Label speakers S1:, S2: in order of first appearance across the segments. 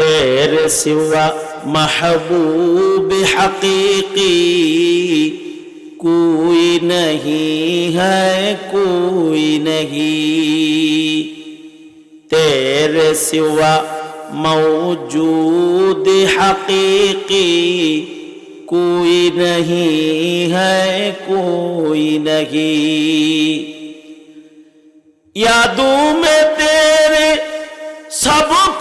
S1: तेरे सिवा महबूब हकीकी कोई नहीं है, कोई नहीं। तेरे सिवा मौजूद हकीकी कोई नहीं है, कोई नहीं। यादों में तेरे सबको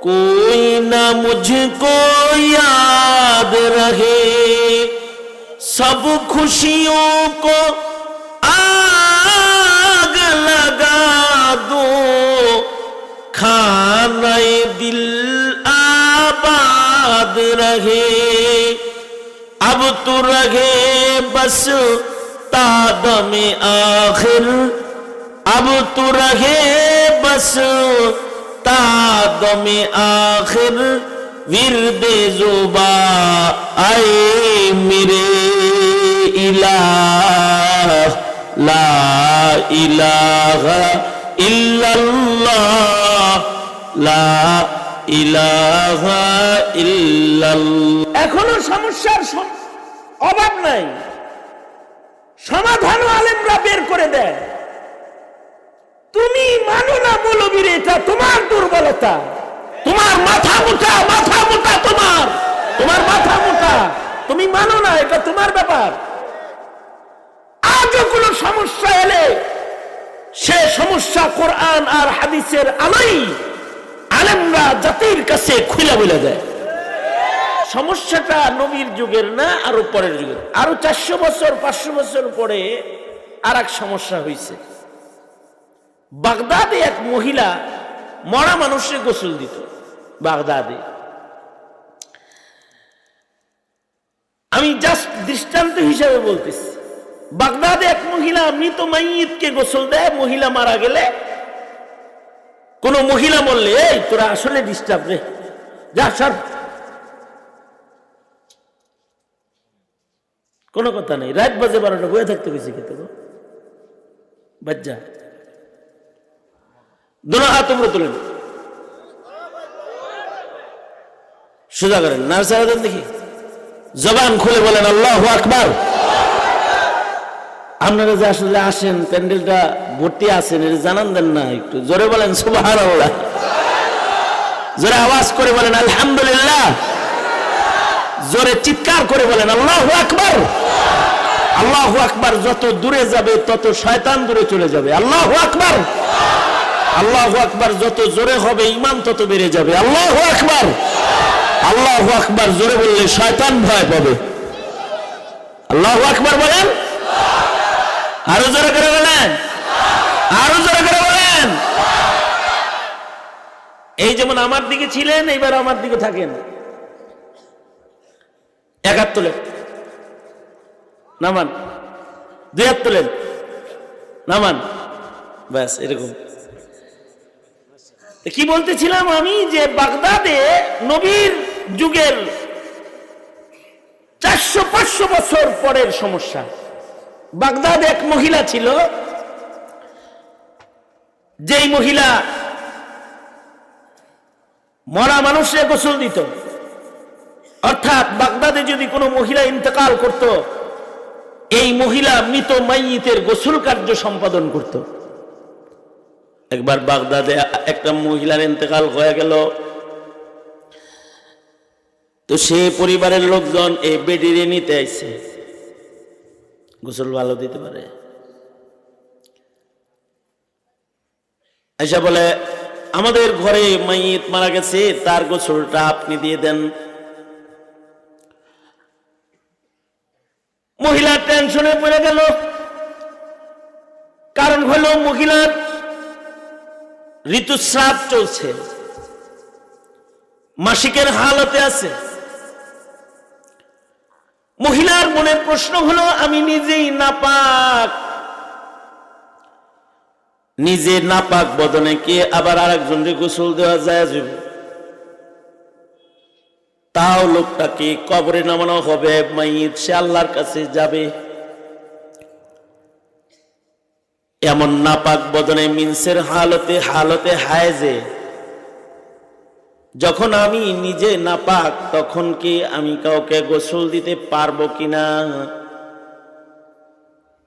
S1: کوئی نہ مجھ کو یاد رہے سب خوشیوں کو آگ لگا دو کھانا دل آباد رہے اب تو رہے بس تادم آخر اب تو رہے بس তাদমে আখের বীর বেজোবা আয়ে মিরে ইলাহ ইলাহা ইল্লাল্লাহ ইলাহা ইল্লাল্লাহ।
S2: এখনও সমস্যার অভাব নাই। সমাধান আলেমরা বের করে দেয়। তুমি মানো না মৌলবীর এটা, তোমার দুর্বলতা। তোমার মাথা মোটা মাথা মোটা তোমার। তোমার মাথা মোটা। তুমি মানো না, এটা তোমার ব্যাপার। আজও কোনো সমস্যা এলে সে সমস্যা কোরআন আর হাদিসের আলোই আলেমরা জাতির কাছে খুলে বলে দেয়। সমস্যাটা নবীর যুগের না আরও পরের যুগের। আরও চারশো বছর, পাঁচশো বছর পরে আর এক সমস্যা হয়েছে বাগদাদে এক মহিলা মরা মানুষের গোসল দিত, বাগদাদে। আমি জাস্ট দৃষ্টান্ত হিসাবে বলতেছি, বাগদাদে এক মহিলা মৃত মাইয়িতকে গোসল দেয়, মহিলা মারা গেলে কোন মহিলা বললে, এই, তোরা আসলে ডিস্টার্ব রে, যা, সর। কোনো কথা নেই, রাত বাজে বারোটা, বয়ে থাকতে গেছি খেতে বাচ্চা দোনো হাত উপরে তোলেন। সোজা করেন না সারা দেখি। জবান খুলে বলেন, আল্লাহ আকবার। আপনারা যে আসলে আসেন, প্যান্ডেলটা ভর্তি আছেন, এটা জানান দেন না একটু। জোরে বলেন সুবাহ জোরে আওয়াজ করে বলেন, আলহামদুলিল্লাহ। জোরে চিৎকার করে বলেন, আল্লাহ আকবার। আল্লাহ আকবার, যত দূরে যাবে, তত শয়তান দূরে চলে যাবে। আল্লাহ আকবার। আল্লাহ আকবার যত জোরে হবে ইমান তত বেড়ে যাবে। আল্লাহ আকবার! আল্লাহ আকবার জোরে বললে শয়তান ভয় পাবে। আল্লাহ আকবার বলেন? আরও জোরে করে বলেন? আরও জোরে করে বলেন? এই যেমন আমার দিকে ছিলেন এইবার আমার দিকে থাকেন। এক নামান। দুই হাত তোলেন নামান। ব্যাস, এরকম। কি বলতেছিলাম আমি যে বাগদাদে নবীর যুগের চারশো, পাঁচশো বছর পরের সমস্যা। বাগদাদ এক মহিলা ছিল। যেই মহিলা মরা মানুষে গোসল দিত। অর্থাৎ বাগদাদে যদি কোনো মহিলা ইন্তেকাল করত, এই মহিলা মৃত মাইয়িতের গোসল কার্য সম্পাদন করত। একবার বাগদাদে একটা মহিলার ইন্তেকাল হয়ে গেল। তো সে পরিবারের লোকজন এই বেডিরে নিতে আইছে। গোসল ভালো দিতে পারে? আইসা বলে, আমাদের ঘরে মাইয়িত মারা গেছে, তার গোসলটা আপনি দিয়ে দেন। মহিলার টেনশনে পড়ে গেল। কারণ হলো মহিলার ঋতুস্রাব চলছে। মাসিকের হালতে আছে। মহিলার মনে প্রশ্ন হলো, আমি নিজেই নাপাক। নিজে নাপাক বদনে কে? আবার আরেকজনকে গোসল দেওয়া যায় তাও লোকটাকে কবরে নামানো হবে মাইত সে আল্লাহর কাছে যাবে।
S1: এমন নাপাক বদনে মিনসের হালতে হালতে হায়জে যখন আমি নিজে নাপাক, তখন কি আমি কাউকে গোসল দিতে পারব কিনা?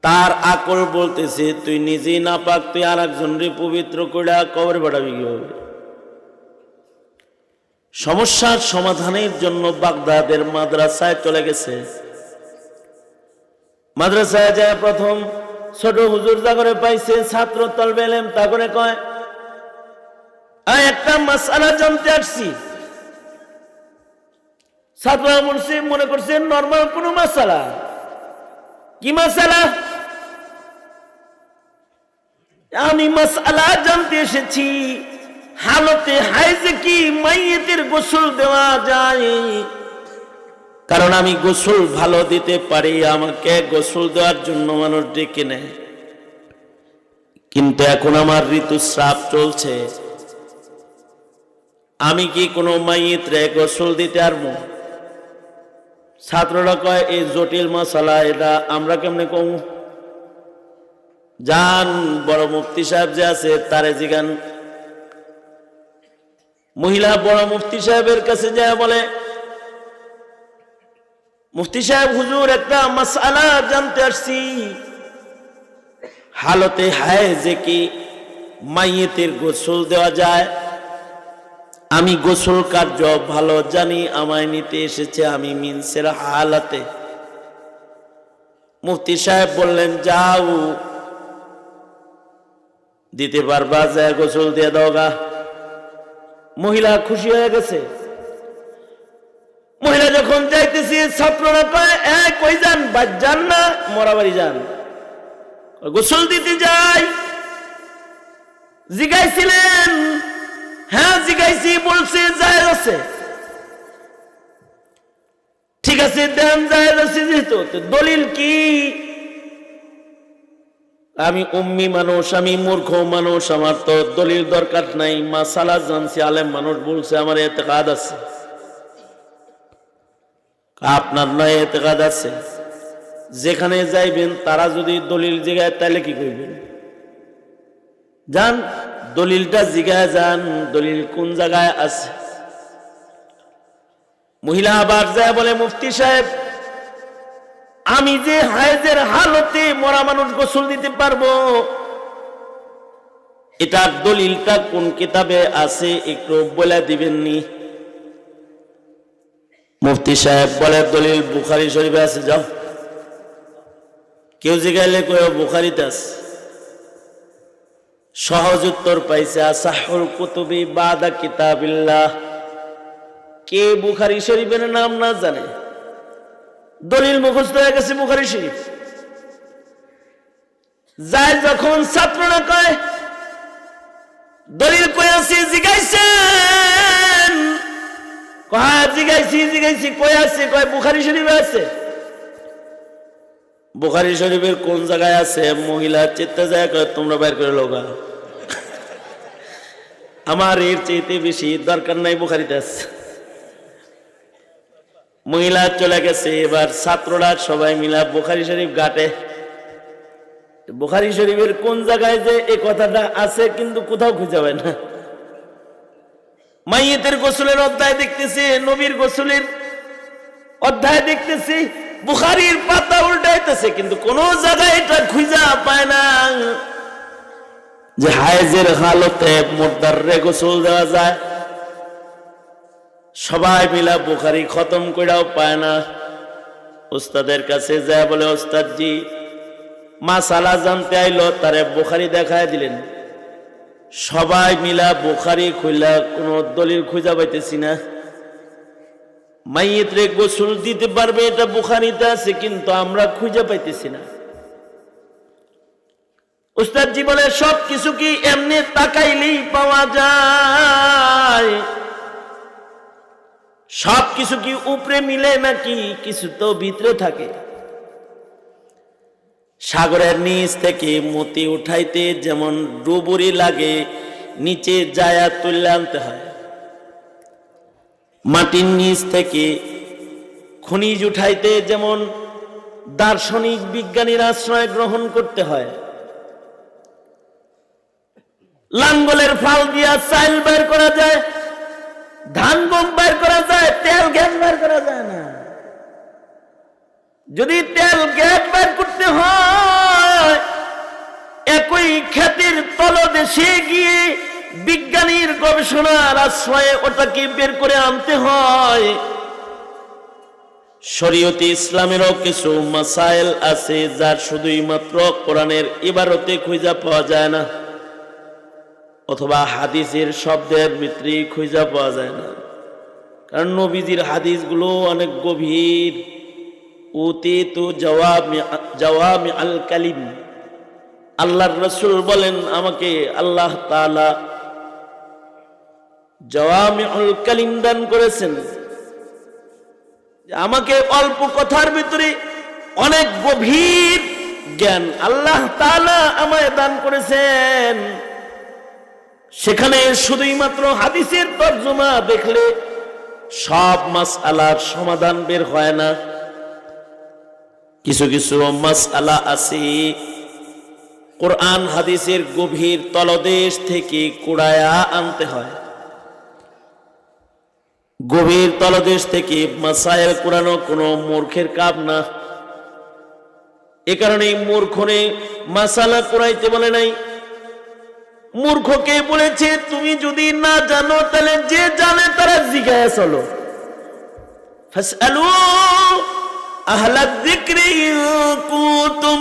S1: তার আকল বলতেছে, তুই নিজেই নাপাক, তুই আর একজনরে পবিত্র করে কবর বাড়াবি কীভাবে? সমস্যার সমাধানের জন্য বাগদাদের মাদ্রাসায় চলে গেছে। মাদ্রাসায় যায় প্রথম ছোট হুজুর জাগরে পাইছে, ছাত্র তলবে এলেম, তা করে কয় একটা মাসালা জানতে আসছি। ছাত্র মনে মনে করছে, নর্মাল কোন মাসালা। কি মাসালা? আমি মাসালা জানতে এসেছি, হালতে হাইজে কি মাইয়েতের গোসল দেওয়া যায়? কারণ আমি গোসল ভালো দিতে পারি, আমাকে গোসল দেওয়ার জন্য মানুষ ডেকে নেয়। কিন্তু এখন আমার ঋতুস্রাব চলছে। আমি কি কোনো মাইয়েতরে গোসল দিতে পারব ছাত্ররা কয় এই জটিল মশালা, এটা আমরা কেমনে কম? যান বড় মুফতি সাহেব যে আছে, তারে জিগান মহিলা বড় মুফতি সাহেবের কাছে যায় বলে মুফতি সাহেব, হুজুর, একটা মাসালা জানতে আসছি। হালতে হায় যে কি মাইয়েতের গোসল দেওয়া যায়। আমি গোসল কার্য ভালো জানি, আমায় নিতে এসেছে আমি মিনসের হালাতে। মুফতি সাহেব বললেন, যাও, দিতে পারবা যায় গোসল দিয়ে দাও গা। মহিলা খুশি হয়ে গেছে। যখন যাইতেছি ছাত্ররা কয় এ, কই যান? বাদ যান না, মরা বাড়ি যান। গোসল দিতে যাই। জিগাইছিলেন হ্যাঁ জিগাইছি, বলছে, জায়েজ আছে। ঠিক আছে, দেন, জায়েজ আছে যেহেতু দলিল কি? আমি উম্মি মানুষ, আমি মূর্খ মানুষ, আমার তো দলিল দরকার নাই মাসালা জানছি, আলেম মানুষ বলছে, আমার এতে কাজ আছে। আপনার নয় এতে কাজ আছে। যেখানে যাইবেন, তারা যদি দলিল জিগায় তাহলে কি করবেন যান, দলিলটা জিগায় যান, দলিল কোন জায়গায় আছে? মহিলা আবার যায় বলে, মুফতি সাহেব, আমি যে হায়েজের হালতে মরা মানুষ গোসল দিতে পারব, এটার দলিলটা কোন কিতাবে আছে, একটু বলে দিবেননি মুফতি সাহেব বলে, দলিল বুখারি শরীফে আছে, যাও। কেউ জিগাইলে কয়ে বুখারিতে আছে? সহজ উত্তর পাইছে, আসাহুল কুতুবি বাদা কিতাবিল্লাহ। কে বুখারি শরীফের নাম না জানে? দলিল মুখস্থ হয়ে গেছে বুখারি শরীফ। যায় যখন ছাত্ররা কয়, দলিল কই আছে জিগাইছেন কয় কই আছে? শরীফের কোন আছে? মহিলা তোমরা আমার এর চেয়েতে বেশি দরকার নাই বুখারিতে আছে। মহিলা চলে গেছে, এবার ছাত্ররা সবাই মিলা বুখারি শরীফ ঘাটে। বুখারি শরীফের কোন জায়গায় যে এই কথাটা আছে, কিন্তু কোথাও খুঁজে পায় না। মাইয়েতের গোসলের অধ্যায় দেখতেছি, নবীর গোসলের অধ্যায় দেখতেছি, বুখারির পাতা উল্টাইতেছে, কিন্তু কোন জায়গায় এটা খুঁজা পায় না যে হায়েজের হালতে মোদ্দারে গোসল দেওয়া যায়। সবাই মিলা বুখারি খতম কইরাও পায় না। উস্তাদের কাছে যায় বলে ওস্তাদ জি মাসালা জানতে আইলো, তারে বুখারি দেখায় দিলেন। সবাই মিলা বোখারি খুইলা কোন দলিল খুঁজা পাইতেছি না। মাইয়েতরে গোসল দিতে পারবে এটা বুখারিতে আছে, কিন্তু আমরা খুঁজে পাইতেছি না। উস্তাদ জি বলে সব কিছু কি এমনি তাকাইলেই পাওয়া যায়? সব কিছু কি উপরে মিলে নাকি কিছু তো ভিতরে থাকে? সাগরের নিচ থেকে মতি উঠাইতে যেমন ডুবুরি লাগে, নিচে জায়া তুলে আনতে হয়। মাটির নিচ থেকে খনিজ উঠাইতে যেমন দার্শনিক বিজ্ঞানীর আশ্রয় গ্রহণ করতে হয়। লাঙ্গলের ফাল দিয়া চাইল বের করা যায়, ধান গম বের করা যায়, তেল গ্যাস বের করা যায় না। যদি তেল গ্যাস বের করতে হয়, একই খ্যাতির তলদেশে গিয়ে বিজ্ঞানীর গবেষণার আশ্রয়ে ওটাকে বের করে আনতে হয়। শরীয়তে ইসলামেরও কিছু মাসাইল আছে যার শুধুই মাত্র কোরআনের ইবারতে খুঁজা পাওয়া যায় না, অথবা হাদিসের শব্দের ভিতরে খুঁজা পাওয়া যায় না। কারণ নবীজির হাদিসগুলো অনেক গভীর। উতি তো জওয়াব জওয়ামি আল কালিম। আল্লাহর রসুল বলেন আমাকে আল্লাহ তাআলা জওয়ামি আল কালিম দান করেছেন। আমাকে অল্প কথার ভিতরে অনেক গভীর জ্ঞান আল্লাহ তাআলা আমায় দান করেছেন। সেখানে শুধুই মাত্র হাদিসের তর্জমা দেখলে সব মাস আলার সমাধান বের হয় না। কিছু কিছু মাস আলা আছে। কোরআন, হাদিসের গভীর তলদেশ থেকে কুড়ায়া আনতে হয়। গভীর তলদেশ থেকে মাসাইল কোরআনো কোনো মূর্খের কাপ না। এ কারণে মূর্খনে মাসালা কোরাইতে বলে নাই। মূর্খকে বলেছে, তুমি যদি না জানো, তাহলে যে জানে তারা জিজ্ঞাসা চলো। ইন কুনতুম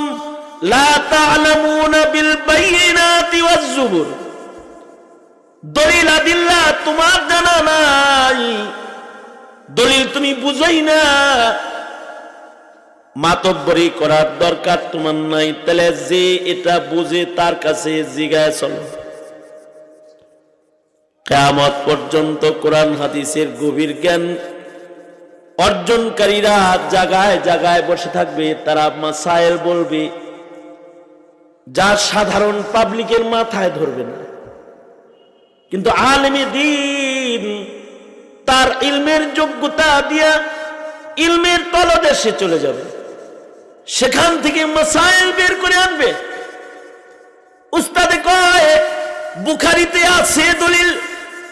S1: লা তা'লামুনা বিল বাইয়িনাতি ওয়াজ জুবুর। দলিল আদিল্লা তোমার জানা নাই। দলিল তুমি না। মাতব্বরি করার দরকার তোমার নাই। তাহলে যে এটা বুঝে তার কাছে জিগায় চলো। কেয়ামত পর্যন্ত কোরআন হাদিসের গভীর জ্ঞান অর্জনকারীরা জায়গায় জায়গায় বসে থাকবে, তারা মাসাইল বলবে, যা সাধারণ পাবলিকের মাথায় ধরবে না। কিন্তু আলেমে দিন তার ইলমের যোগ্যতা দিয়া ইলমের তলদেশে চলে যাবে। সেখান থেকে মাসাইল বের করে আনবে। উস্তাদে কয়, বুখারিতে আছে দলিল,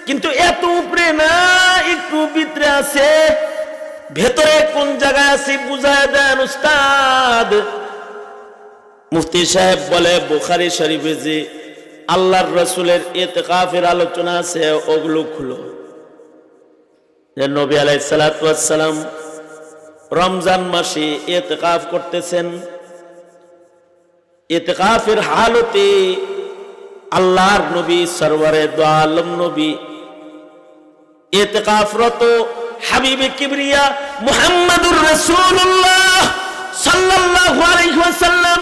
S1: কিন্তু এত উপরে না, একটু ভিতরে আছে। ভেতরে কোন জায়গায় আছে বুঝায় দেন উস্তাদ। মুফতি সাহেব বলে, বুখারি শরীফে যে আল্লাহর রসুলের এতেকাফের আলোচনা আছে, ওগুলো খুলো। যে নবী আলাই সালাম রমজান মাসে এতেকাফ করতেছেন। এতেকাফের হালতে আল্লাহর নবী, সরওয়ারে দোয়ালম নবী এতেকাফরত হাবিবে কিবরিয়া মুহাম্মাদুর রাসূলুল্লাহ সাল্লাল্লাহু আলাইহি ওয়াসাল্লাম,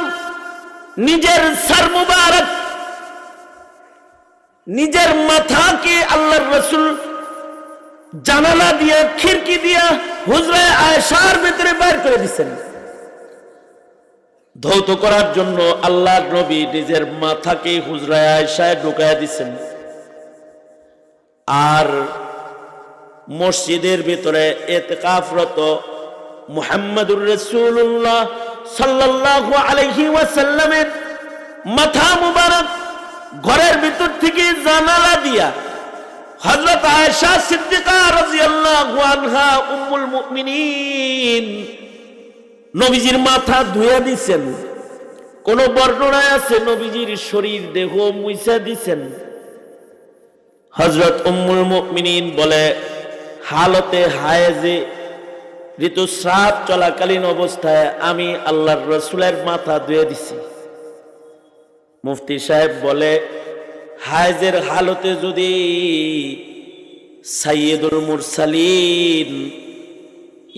S1: নিজের সর মুবারক, নিজের মাথাকে আল্লাহর রসুল জানালা দিয়ে, খিড়কি দিয়া হুজরায় আয়সার ভিতরে বের করে দিচ্ছেন ধৌত করার জন্য আল্লাহর নবী নিজের মাথাকে হুজরায় আয়সায় ঢুকায় দিচ্ছেন আর মসজিদের ভিতরে এতেকাফরত মুহাম্মদুর রসুল্লাহ সাল্লাল্লাহু আলাইহি ওয়াসাল্লামের মাথা মুবারক ঘরের ভিতর থেকে জানালা দিয়া হযরত আয়েশা সিদ্দিকা রাদিয়াল্লাহু আনহা উম্মুল মুমিনিন নবীজির মাথা ধুয়ে দিছেন। কোন বর্ণনায় আছে নবীজির শরীর, দেহ মুইসা দিছেন। হযরত উম্মুল মুমিনিন বলে হালতে হায়েজে ঋতুস্রাব চলাকালীন অবস্থায় আমি আল্লাহর রসুলের মাথা ধুয়ে দিছি। মুফতি সাহেব বলে, হায়জের হালতে যদি সাইয়দুল মুরসালিন,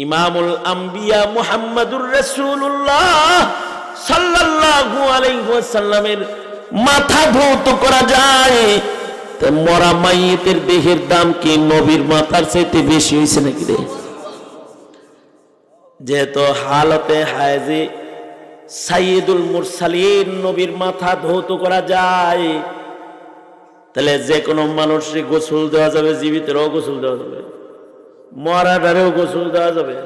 S1: ইমামুল আম্বিয়া মুহাম্মাদুর রাসূলুল্লাহ সাল্লাল্লাহু আলাইহি ওয়াসাল্লামের মাথা ধৌত করা যায় মরা মাইয়েতের দেহের দাম কি নবীর মাথার চাইতে বেশি হয়েছে নাকি রে? যেহেতু হালতে হায়জে সাইয়দুল মুরসালিন নবীর মাথা ধৌত করা যায়, তাহলে যে কোনো মানুষকে গোসল দেওয়া যাবে, জীবিতেরও গোসল দেওয়া যাবে মরাটারেও গোসল দেওয়া যাবে।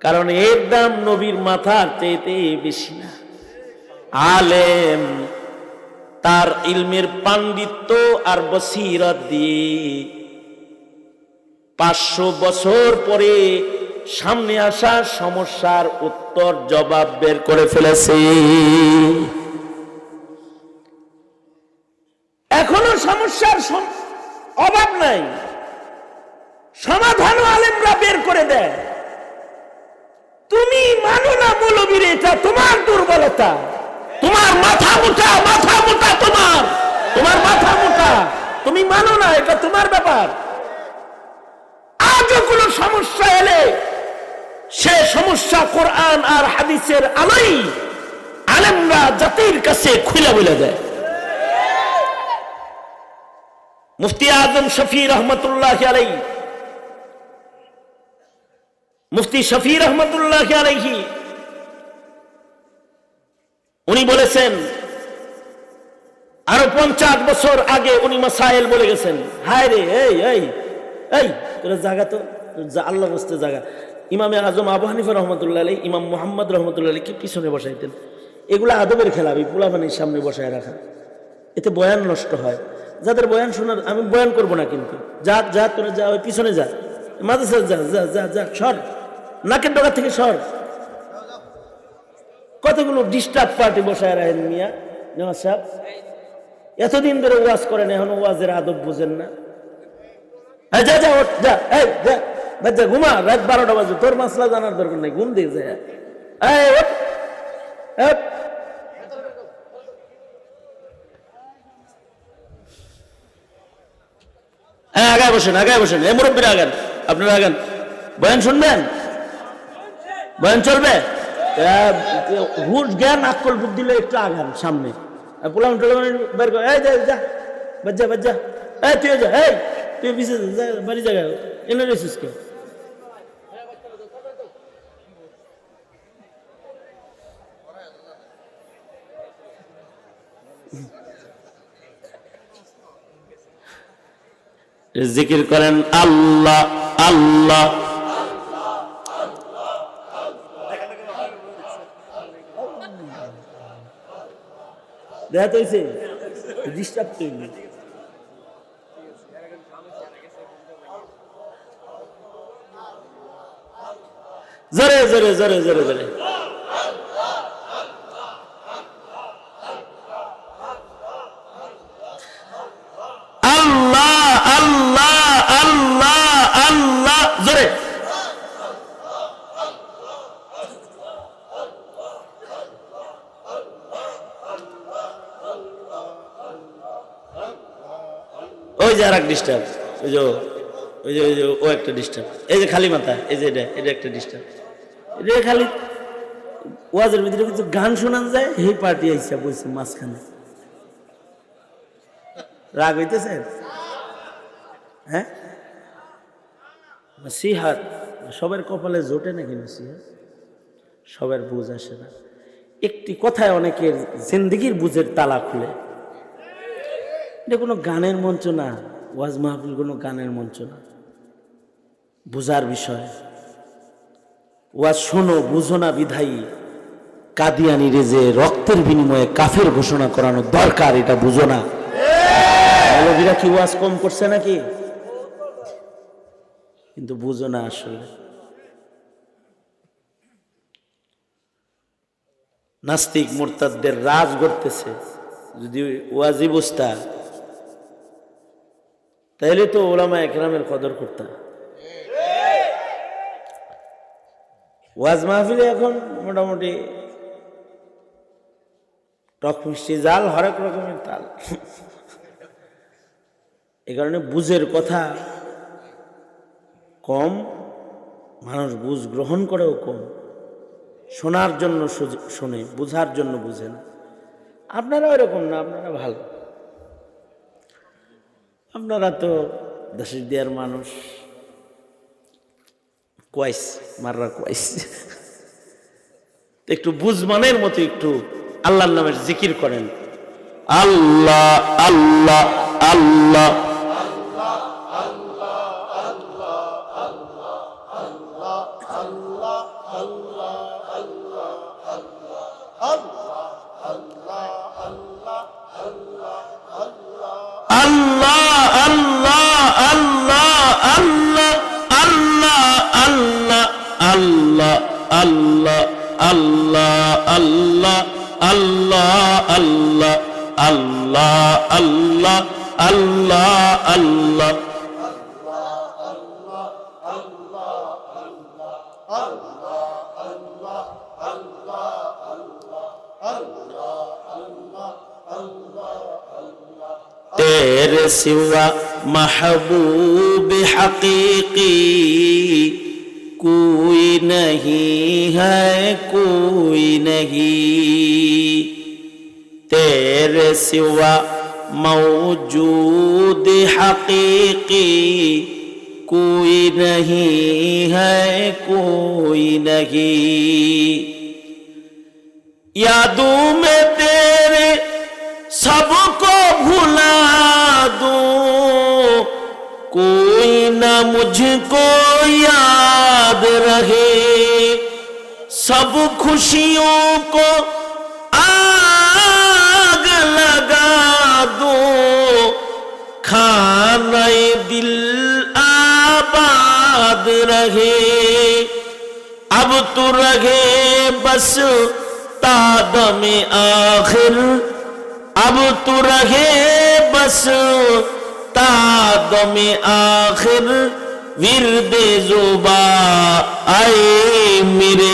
S1: কারণ এর দাম নবীর মাথার চাইতে বেশি না। আলেম তার ইলমের পাণ্ডিত্য আর বসিরত দিয়ে পাঁচশো বছর পরে সামনে আসা সমস্যার উত্তর জবাব বের করে ফেলেছে। এখনও সমস্যার অভাব নাই। সমাধানও আলেমরা বের করে দেয়। তুমি মানো না মৌলবীর এটা, তোমার দুর্বলতা। তোমার মাথা মোটা মাথা মোটা তোমার। তোমার মাথা মোটা। তুমি মানো না, এটা তোমার ব্যাপার। আজও কোনো সমস্যা এলে সে সমস্যা কোরআন আর হাদিসের আলোই আলেমরা জাতির কাছে খুলে বলে দেয়। মুফতি আজম শফি রহমতুল্লাহ আলাই মুফতি শফি রহমতুল্লাহ আলাইহি উনি বলেছেন, আরও পঞ্চাশ বছর আগে উনি মাসাইল বলে গেছেন। হায় রে, এই এই জায়গা তো আল্লাহ বসতে জায়গা ইমামে আজম আবু হানিফা রহমতুল্লাহ আলাই ইমাম মোহাম্মদ রহমতুল্লাহ আলী কি পিছনে বসাইতেন। এগুলো আদবের খেলা আমি পোলাপানির সামনে বসায় রাখা। এতে বয়ান নষ্ট হয়। যাদের বয়ান শোনার, আমি বয়ান করব না কিন্তু। যা যা তোরা যা, ওই পিছনে যা। মাদ্রাসা যা যা যা যা, সর। নাকের ডগা থেকে সর। কতগুলো ডিস্টার্ব পার্টি বসায় রাখেন মিয়া? নেওয়াজ সাহেব? এতদিন ধরে ওয়াজ করেন, এখন ওয়াজের আদব বুঝেন না। রাত বারোটা বাজে, তোর। হ্যাঁ বসেন বসেন আপনারা আগান। বয়ান শুনবেন? বয়ান চলবে? হুশ জ্ঞান আকল বুদ্ধি লয়ে একটু আগান সামনে। পোলাম টোলাম বের কর। এই যা বাজ্জা বাজ্জা এই, তুই যা, এই, তুই বিশেষ বাড়ি জায়গা এনে রেছিস কে জিকির করেন আল্লাহ আল্লাহ। দেখা তো হয়েছে? ডিস্টার্ব তৈরি জোরে জোরে জোরে জোরে জোরে। ডিস্টার্ব ওই যে ওই যে ওই যে ও একটা ডিস্টার্ব এই যে খালি মাথা, এই যে এটা এটা একটা ডিস্টার্ব এটা খালি ওয়াজের ভিতরে কিছু গান শোনান যায় এই পার্টি আইসা বলছে মাঝখানে। রাগ হইতেছে? হ্যাঁ? নসিহাত সবার কপালে জোটে নাকি সবার বুঝ আসে না। একটি কথায় অনেকের জিন্দিগির বুঝের তালা খুলে। এটা কোনো গানের মঞ্চ না। ওয়াজ মাহফিল কোনো গানের মঞ্চ না। বুঝার বিষয়, ওয়াজ শোনো, বুঝো না বিধায়ী। কাদিয়ানিরে যে রক্তের বিনিময়ে কাফের ঘোষণা করানো দরকার, এটা বুঝো না। মৌলবীরা কি ওয়াজ কম করছে নাকি? কিন্তু বুঝো না আসলে। নাস্তিক মোরতাদদের রাজ করতেছে যদি ওয়াজি বুঝতা তাহলে তো ওলামা একরামের কদর করতা ওয়াজ মাহফিলে এখন মোটামুটি টক মিষ্টি জাল, হরেক রকমের তাল। এ কারণে বুঝের কথা কম, মানুষ বুঝ গ্রহণ করেও কম। শোনার জন্য শোনে, বুঝার জন্য বুঝে না। আপনারা ওইরকম না, আপনারা ভালো। আপনারা তো দেশের দেয়ার মানুষ। কোয়াইস মাররা কোয়াইস একটু বুঝমানের মতো একটু আল্লাহর নামের জিকির করেন। আল্লাহ আল্লাহ আল্লাহ। तेरे सिवा महबूब हकीकी कोई नहीं है कोई नहीं तेरे सिवा मौजूद हकीकी कोई नहीं है कोई नहीं यादों में तेरे सबको भुला दूं कोई न मुझको याद रहे सब खुशियों को आग लगा दूं खाना दिल आबाद रहे अब तू रहे बस तादम आखिर اب تو رہے بس تا دم آخر ورد زبا آئے میرے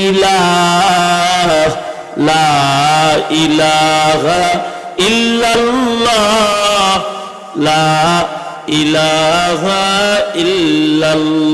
S1: الہ لا الہ الا اللہ لا الہ الا اللہ